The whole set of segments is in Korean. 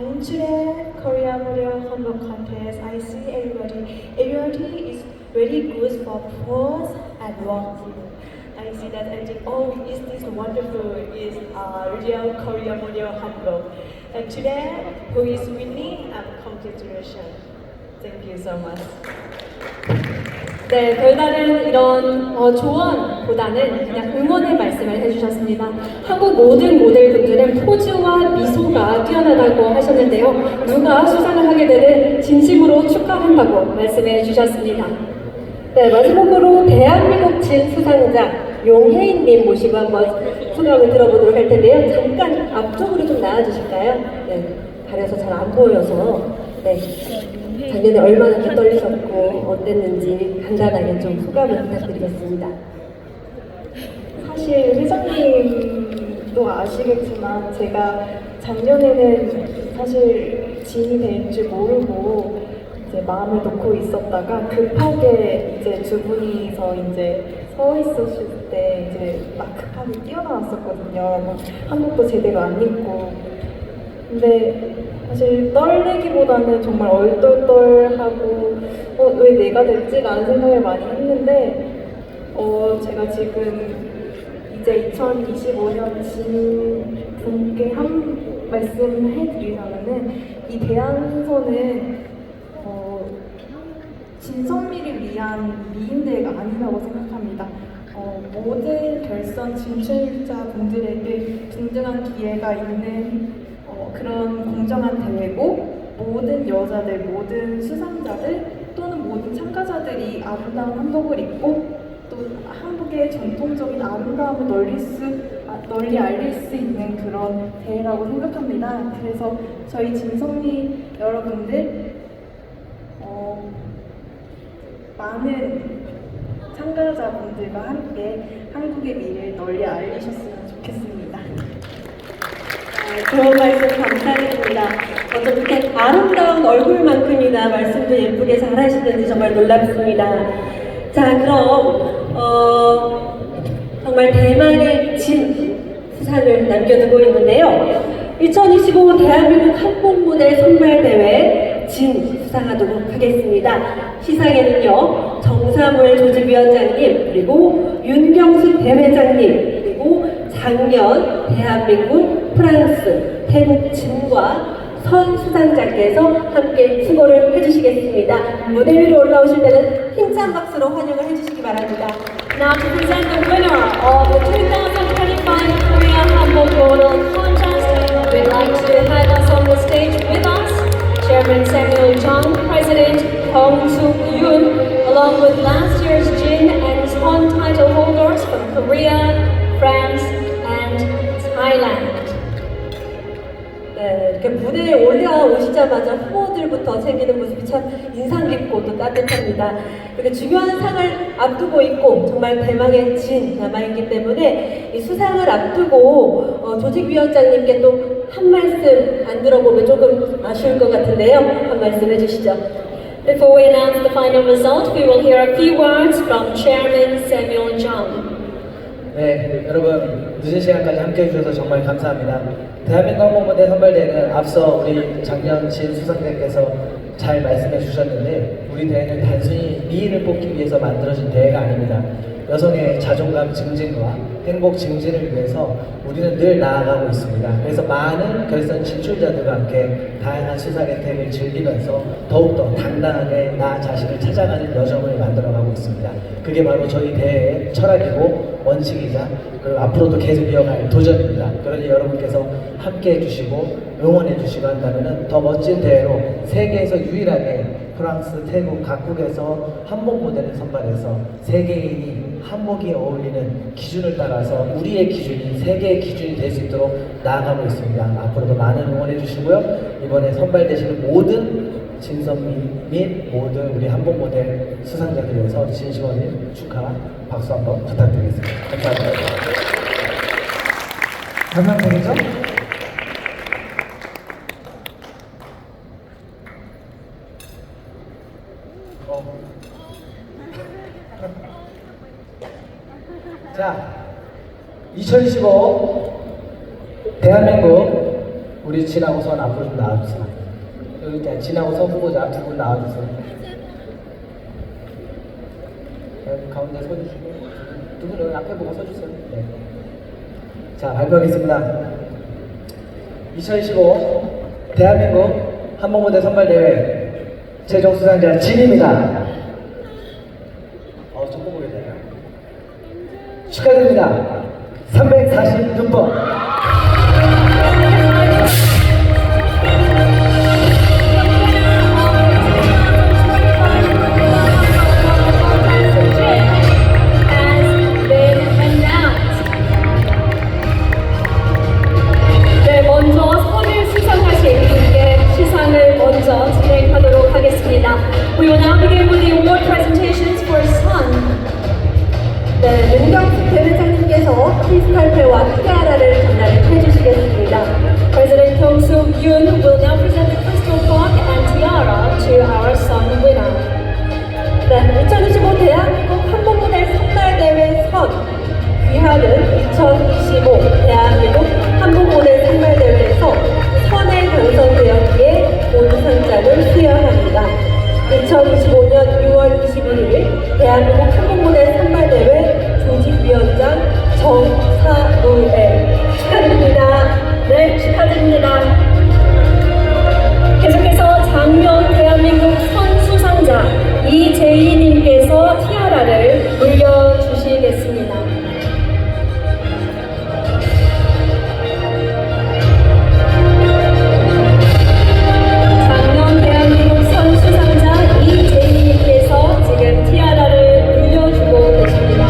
in today Korea Model Hanbok contest, I see everybody. Everybody is very good for pose and walking. I see that and think, oh, is this wonderful? Is uh, real Korea Model Hanbok. And today, who is winning? Um, congratulations. Thank you so much. 네, 별다른 이런 어, 조언보다는 그냥 응원의 말씀을 해주셨습니다. 한국 모든 모델분들은 포즈와 미소가 뛰어나다고 하셨는데요. 누가 수상을 하게 되든 진심으로 축하한다고 말씀해 주셨습니다. 네, 마지막으로 대한민국 진 수상자 용혜인님 모시고 한번 소감을 들어보도록 할 텐데요. 잠깐 앞쪽으로 좀 나와주실까요? 네, 가려서 잘 안 보여서. 네. 작년에 얼마나 더 떨리셨고 어땠는지 간단하게 좀 소감을 부탁드리겠습니다. 사실 회장님도 아시겠지만 제가 작년에는 사실 진이 될 줄 모르고 이제 마음을 놓고 있었다가 급하게 이제 두 분이서 이제 서 있었을 때 이제 막 급하게 뛰어나왔었거든요. 막 한복도 제대로 안 입고 근데 사실 떨리기보다는 정말 얼떨떨하고 어, 왜 내가 됐지? 라는 생각을 많이 했는데 어, 제가 지금 이제 2025년 진 말씀 해 드리자면은 이 대한선은 어, 진선미를 위한 미인대회가 아니라고 생각합니다. 어, 모든 결선 진출자 분들에게 동등한 기회가 있는 어, 그런 공정한 대회고 모든 여자들, 모든 수상자들 또는 모든 참가자들이 아름다운 한복을 입고 또 한국의 전통적인 아름다움을 널리 수, 아, 널리 알릴 수 있는 그런 대회라고 생각합니다. 그래서 저희 진성미 여러분들 어, 많은 참가자분들과 함께 한국의 미를 널리 알리셨으면 좋겠습니다. 네, 좋은 말씀 감사드립니다. 어떻게 아름다운 얼굴만큼이나 말씀도 예쁘게 잘하시는지 정말 놀랍습니다. 자, 그럼 어, 정말 대만의 진 수상을 남겨두고 있는데요. 2025 대한민국 한복무대 선발대회 진 수상하도록 하겠습니다. 시상에는요, 정사물 조직위원장님, 그리고 윤경수 대회장님, 그리고 작년 대한민국, 프랑스, 태국 진과 선 수상자께서 함께 수고를 해주시겠습니다. 무대 위로 올라오실 때는 힘찬 박수로 환영을 해주시기 바랍니다. Now to present the winner of the 2025 Chairman Samuel Chang, President Hong Suk Yoon, along with last year's Jin and Swan title holders from Korea, France, and Thailand. 네, 이렇게 무대에 올라오시자마자 후보들부터 생기는 모습이 참 인상 깊고 또 따뜻합니다. 이렇게 중요한 상을 앞두고 있고 정말 대망의 진 남아있기 때문에 이 수상을 앞두고 어, 조직위원장님께 또 한 말씀 안 들어보면 조금 아쉬울 것 같은데요. 한 말씀 해주시죠. Before we announce the final result, we will hear a few words from Chairman Samuel Chung. 네, 여러분 늦은 시간까지 함께 해주셔서 정말 감사합니다. 대한민국 항공무대 선발대회는 앞서 우리 작년 진 수상자께서 잘 말씀해 주셨는데 우리 대회는 단순히 미인을 뽑기 위해서 만들어진 대회가 아닙니다. 여성의 자존감 증진과 행복 증진을 위해서 우리는 늘 나아가고 있습니다. 그래서 많은 결선 진출자들과 함께 다양한 수상 혜택을 즐기면서 더욱더 당당하게 나 자신을 찾아가는 여정을 만들어가고 있습니다. 그게 바로 저희 대회의 철학이고 원칙이자 그리고 앞으로도 계속 이어갈 도전입니다. 그러니 여러분께서 함께 해주시고 응원해 주시고 한다면 더 멋진 대회로 세계에서 유일하게 프랑스, 태국 각국에서 한복 모델을 선발해서 세계인이 한복이 어울리는 기준을 따라서 우리의 기준이 세계의 기준이 될 수 있도록 나아가고 있습니다. 앞으로도 많은 응원해 주시고요. 이번에 선발되시는 모든 진선미 및 모든 우리 한복 모델 수상자들 위해서 진심 어린 축하 박수 한번 부탁드리겠습니다. 감사합니다. 감사드리죠? 어. 자, 2015 대한민국 우리 지나고 선 앞으로 좀 나와주세요. 여기 일단 지나고 선 후보자 두 분 나와주세요. 가운데 서주시고 두분 여기 앞에 보고 서주세요. 네. 자 발표하겠습니다. 2015 대한민국 한복무대 선발대회 최종 수상자 진입니다. 어, 저 뽑게 되네요. 축하드립니다. 346번. Will now present the crystal clock and tiara to our Sun winner. 네, 2025 대한민국 한복무대 선발대회 선 귀하는 2025 대한민국 한복무대 선발대회에서 선에 당선되었기에 본상장을 수여합니다. 2025년 6월 21일 대한민국 한복무대 선발 대회 조직위원장 정사무엘 축하드립니다. 네, 축하드립니다. 이재희님께서 티아라를 물려주시겠습니다. 작년 대한민국 선수상자 이재희님께서 지금 티아라를 물려주고 계십니다.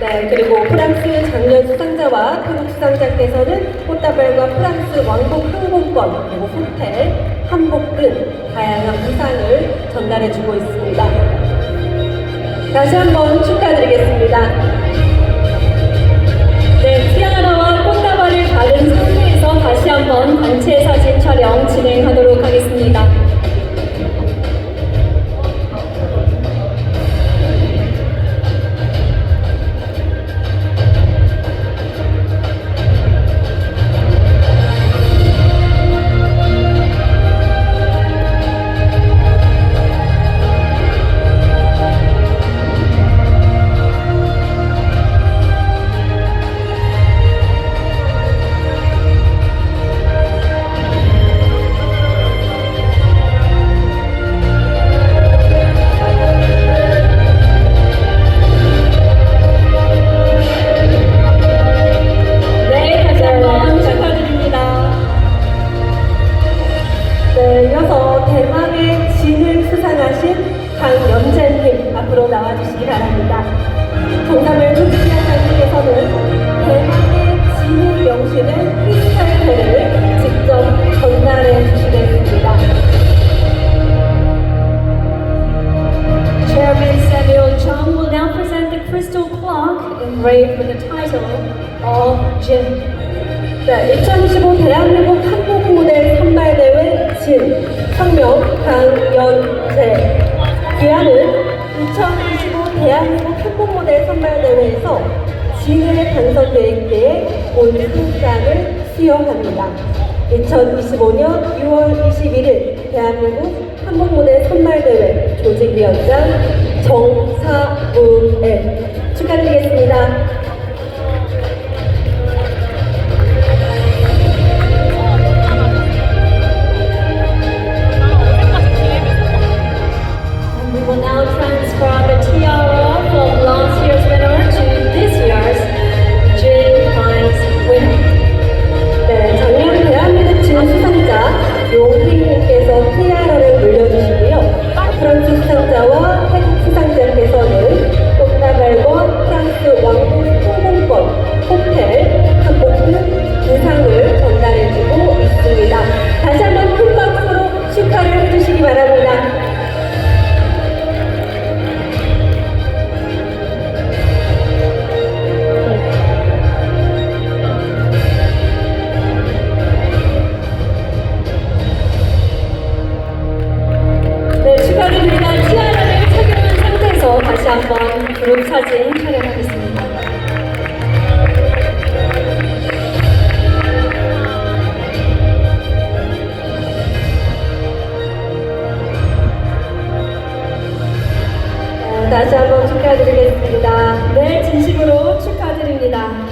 네, 그리고 프랑스 작년 수상자와 태국 수상자께서는 꽃다발과 프랑스 왕복 항공권, 그리고 호텔, 한복 등 다양한 부상을 전달해주고 있습니다. 다시 한번 축하드리겠습니다. 네, 티아라와 꽃다발을 받은 상태에서 다시 한번 단체 사진 촬영 진행하도록 하겠습니다. 네, 2025 대한민국 한국무대 선발 대회 진 성명 강연재 귀하는 2025 대한민국 한국무대 선발 대회에서 진에 당선되기에 온 상장을 수여합니다. 2025년 6월 21일 대한민국 한국무대 선발 대회 조직위원장 정사무엘 축하드리겠습니다. 사진 촬영하겠습니다. 어, 다시 한번 축하드리겠습니다. 늘 진심으로 축하드립니다.